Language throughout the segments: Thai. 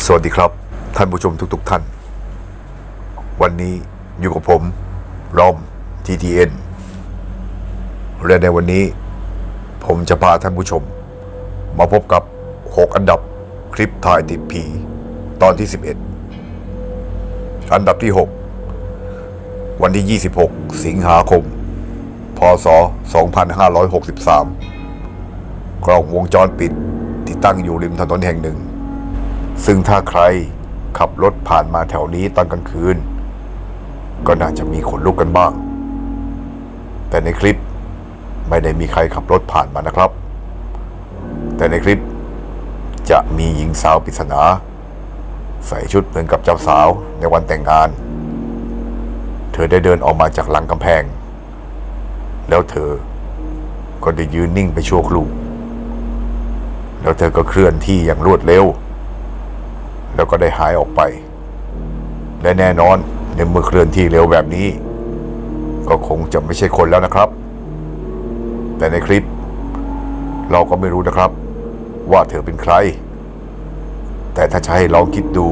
สวัสดีครับ ท่านผู้ชมทุกๆท่าน วันนี้อยู่กับผม รอม TTN และในวันนี้ผมจะพาท่านผู้ชม มาพบกับ 6 อันดับคลิปถ่ายติดผีตอนที่ 11 อันดับที่ 6 วันที่ 26 สิงหาคม พศ 2563 กล้องวงจรปิดที่ตั้งอยู่ริมถนนแห่งหนึ่ง ซึ่งถ้าใครขับรถผ่านมาแถวนี้ตอนกลางคืน ก็น่าจะมีขนลุกกันบ้าง แต่ในคลิปไม่ได้มีใครขับรถผ่านมานะครับ แต่ในคลิปจะมีหญิงสาวปริศนา ใส่ชุดเหมือนกับเจ้าสาวในวันแต่งงาน เธอได้เดินออกมาจากหลังกำแพง แล้วเธอก็ได้ยืนนิ่งไปชั่วครู่แล้วเธอก็เคลื่อนที่อย่างรวดเร็ว แล้วก็ได้หายออกไป และแน่นอนในมือเคลื่อนที่เร็วแบบนี้ ก็คงจะไม่ใช่คนแล้วนะครับ แต่ในคลิป เราก็ไม่รู้นะครับ ว่าเธอเป็นใคร แต่ถ้าจะให้ลองคิดดู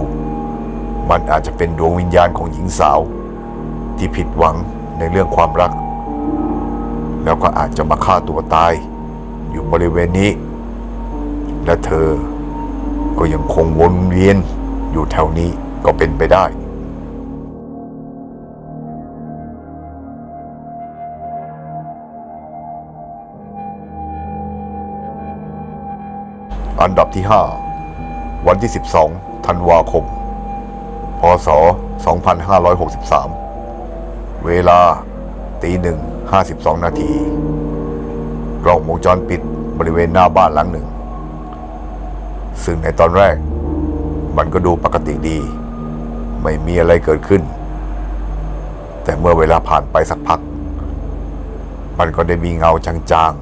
มันอาจจะเป็นดวงวิญญาณของหญิงสาว ที่ผิดหวังในเรื่องความรัก แล้วก็อาจจะมาฆ่าตัวตาย อยู่บริเวณนี้ และเธอ ก็ยังคงวนเวียนอยู่แถวนี้ก็เป็นไปได้อันดับที่ 5 วันที่ 12 ธันวาคม พศ 2563 เวลาตีหนึ่ง52 นาที กล้องวงจรปิดบริเวณหน้าบ้านหลังหนึ่ง ซึ่งในตอนแรก มันก็ดูปกติดี ไม่มีอะไรเกิดขึ้น แต่เมื่อเวลาผ่านไปสักพัก มันก็ได้มีเงาจาง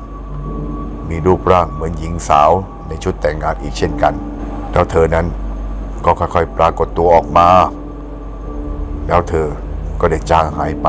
ๆ มีรูปร่างเหมือนหญิงสาวในชุดแต่งงานอีกเช่นกัน แล้วเธอนั้นก็ค่อยๆปรากฏตัวออกมา แล้วเธอก็ได้จางหายไป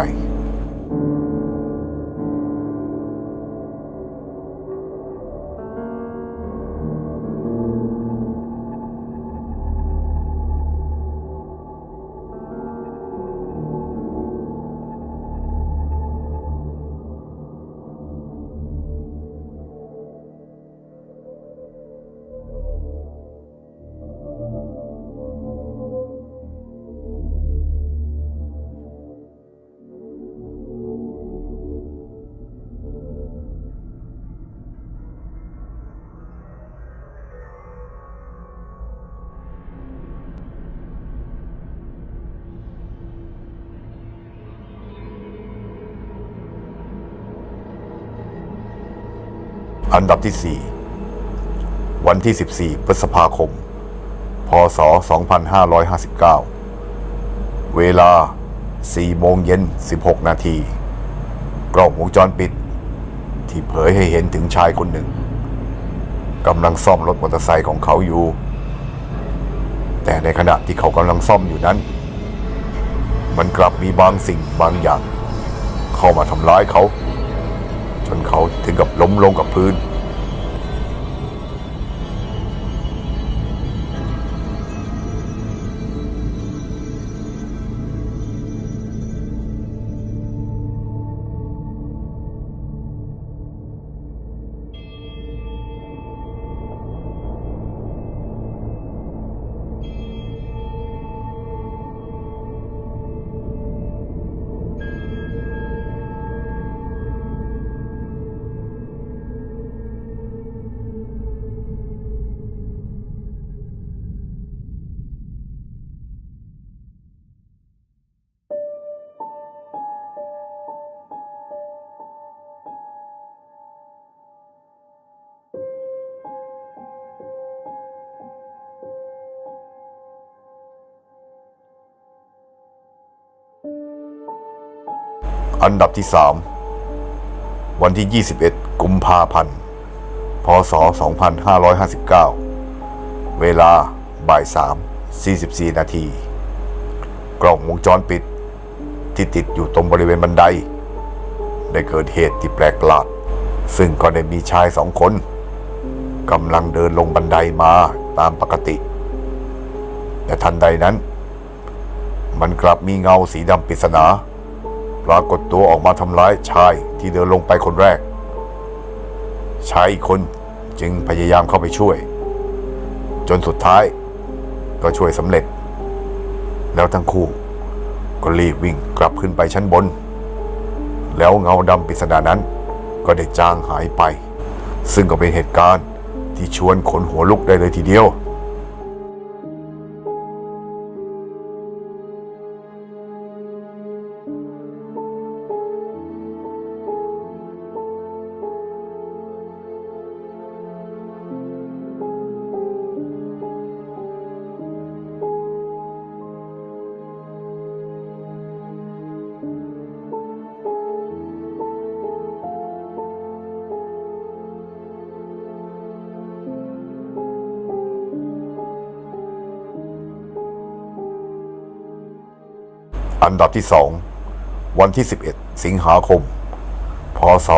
อันดับที่ 4 วันที่ 14 พฤษภาคม พศ 2559 เวลา 4 โมงเย็น 16 นาที กล้องวงจรปิด ที่เผยให้เห็นถึงชายคนหนึ่งกำลังซ่อมรถมอเตอร์ไซค์ของเขาอยู่ แต่ในขณะที่เขากำลังซ่อมอยู่นั้น มันกลับมีบางสิ่งบางอย่าง เข้ามาทำร้ายเขา จนเขาถึงกับล้มลงกับพื้น อันดับที่ 3 วันที่ 21 กุมภาพันธ์ พศ 2559 เวลาบ่าย 3 44 นาที กล้องวงจรปิด ที่ติดอยู่ตรงบริเวณบันได ได้เกิดเหตุที่แปลกประหลาด ซึ่งก็ได้มีชายสองคนกำลังเดินลงบันไดมาตามปกติ แต่ทันใดนั้น มันกลับมีเงาสีดำปริศนา ปรากฏตัวออกมาทำร้ายชายที่เดินลงไปคนแรก ชายอีกคนจึงพยายามเข้าไปช่วย จนสุดท้ายก็ช่วยสำเร็จ แล้วทั้งคู่ก็รีบวิ่งกลับขึ้นไปชั้นบน แล้วเงาดำปริศนานั้นก็ได้จางหายไป ซึ่งก็เป็นเหตุการณ์ที่ชวนขนหัวลุกได้เลยทีเดียว อันดับที่ 2 วันที่ 11 สิงหาคม พศ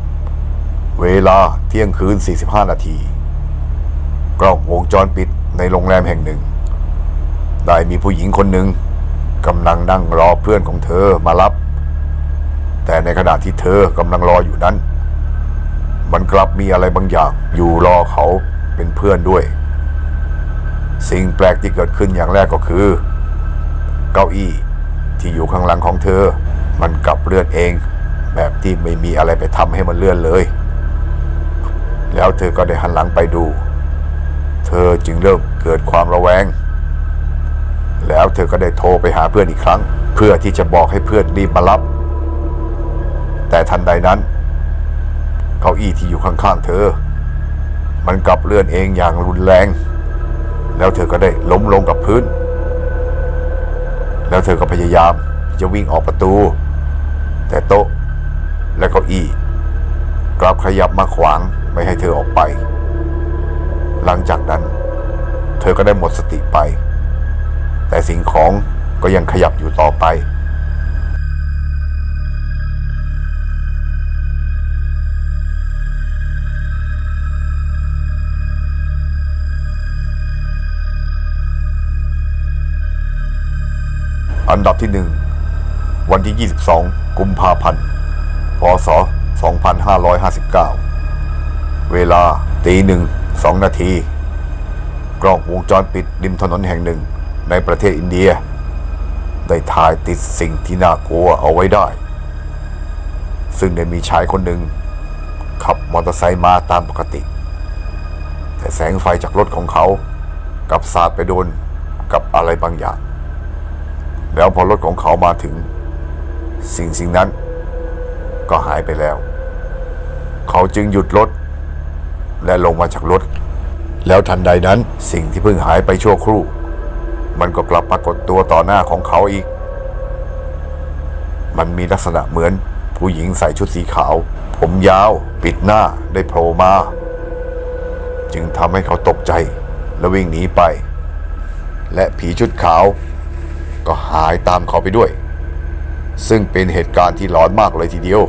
2553 เวลาเที่ยงคืน 45 นาที กล้องวงจรปิดในโรงแรมแห่งหนึ่ง ได้มีผู้หญิงคนหนึ่งกำลังนั่งรอเพื่อนของเธอมารับ แต่ในขณะที่เธอกำลังรออยู่นั้น มันกลับมีอะไรบางอย่างอยู่รอเขาเป็นเพื่อนด้วย สิ่งแปลกที่เกิดขึ้นอย่างแรกก็คือ เก้าอี้ ที่อยู่ข้างหลังของเธอ มันกลับเลื่อนเอง แบบที่ไม่มีอะไรไปทำให้มันเลื่อนเลย แล้วเธอก็ได้หันหลังไปดู เธอจึงเริ่มเกิดความระแวง แล้วเธอก็ได้โทรไปหาเพื่อนอีกครั้ง เพื่อที่จะบอกให้เพื่อนรีบมารับ แต่ทันใดนั้น เก้าอี้ที่อยู่ข้างๆเธอ มันกลับเลื่อนเองอย่างรุนแรง แล้วเธอก็ได้ล้มลงกับพื้น แล้วเธอก็พยายามจะวิ่งออกประตู แต่โต๊ะและเก้าอี้กลับขยับมาขวางไม่ให้เธอออกไป หลังจากนั้น เธอก็ได้หมดสติไป แต่สิ่งของก็ยังขยับอยู่ต่อไป อันดับที่หนึ่งวันที่ 22 กุมภาพันธ์ พศ 2559 เวลาตีหนึ่งสองนาที กล้องวงจรปิดริมถนนแห่งหนึ่งในประเทศอินเดีย ได้ถ่ายติดสิ่งที่น่ากลัวเอาไว้ได้ ซึ่งได้มีชายคนหนึ่ง ขับมอเตอร์ไซค์มาตามปกติ แต่แสงไฟจากรถของเขากับสาดไปโดนกับอะไรบางอย่าง แล้วพอรถของเขามาถึง สิ่งสิ่งนั้น ก็หายไปแล้ว เขาจึงหยุดรถ และลงมาจากรถ แล้วทันใดนั้นสิ่งที่เพิ่งหายไปชั่วครู่ มันก็กลับปรากฏตัวต่อหน้าของเขาอีก มันมีลักษณะเหมือนผู้หญิงใส่ชุดสีขาว ผมยาวปิดหน้าได้โผล่มา จึงทำให้เขาตกใจและวิ่งหนีไป และผีชุดขาว ก็หายตามเขาไปด้วย ซึ่งเป็นเหตุการณ์ที่หลอนมากเลยทีเดียว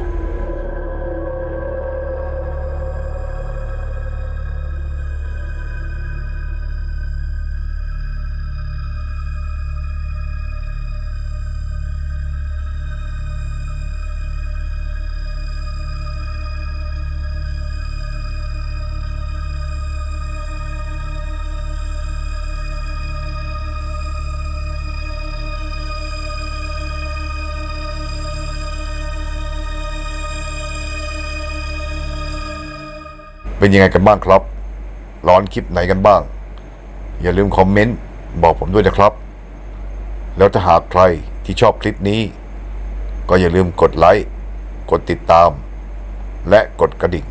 เป็นยังไงกันบ้างครับ ร้อนคลิปไหนกันบ้าง อย่าลืมคอมเมนต์บอกผมด้วยนะครับ แล้วถ้าหากใครที่ชอบคลิปนี้ ก็อย่าลืมกดไลค์กดติดตาม และกดกระดิ่ง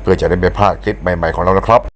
เพื่อจะได้ไม่พลาดคลิปใหม่ ๆ ของเรานะครับ